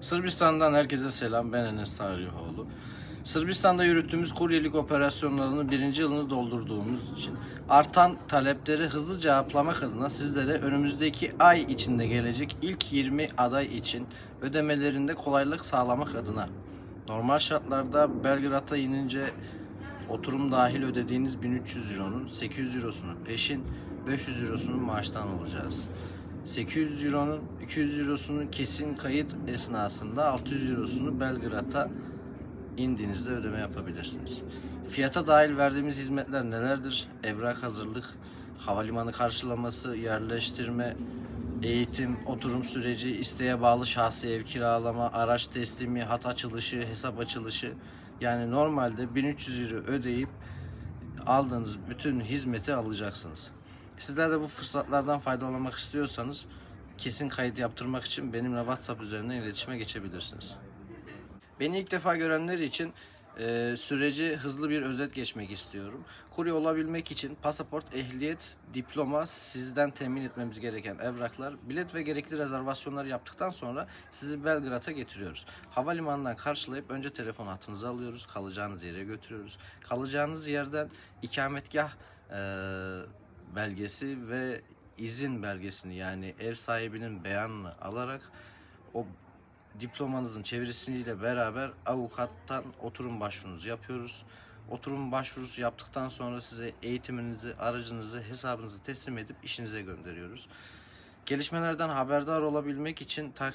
Sırbistan'dan herkese selam. Ben Enes Sarihoğlu. Sırbistan'da yürüttüğümüz kuryelik operasyonlarının birinci yılını doldurduğumuz için artan talepleri hızlı cevaplamak adına sizlere önümüzdeki ay içinde gelecek ilk 20 aday için ödemelerinde kolaylık sağlamak adına normal şartlarda Belgrad'a inince oturum dahil ödediğiniz 1300 euronun 800 eurosunu peşin 500 eurosunu maaştan alacağız. 800 euronun 200 eurosunu kesin kayıt esnasında 600 eurosunu Belgrad'a indiğinizde ödeme yapabilirsiniz. Fiyata dahil verdiğimiz hizmetler nelerdir? Evrak hazırlık, havalimanı karşılaması, yerleştirme, eğitim, oturum süreci, isteğe bağlı şahsi ev kiralama, araç teslimi, hat açılışı, hesap açılışı. Yani normalde 1300 euro ödeyip aldığınız bütün hizmeti alacaksınız. Sizler de bu fırsatlardan faydalanmak istiyorsanız kesin kayıt yaptırmak için benimle WhatsApp üzerinden iletişime geçebilirsiniz. Beni ilk defa görenler için e, süreci hızlı bir özet geçmek istiyorum. Kurye olabilmek için pasaport, ehliyet, diploma sizden temin etmemiz gereken evraklar, bilet ve gerekli rezervasyonları yaptıktan sonra sizi Belgrad'a getiriyoruz. Havalimanından karşılayıp önce telefon hattınızı alıyoruz, kalacağınız yere götürüyoruz. Kalacağınız yerden ikametgah e, belgesi ve izin belgesini yani ev sahibinin beyanını alarak o diplomanızın çevirisiyle beraber avukattan oturum başvurunuzu yapıyoruz. Oturum başvurusu yaptıktan sonra size eğitiminizi, aracınızı, hesabınızı teslim edip işinize gönderiyoruz. Gelişmelerden haberdar olabilmek için tak-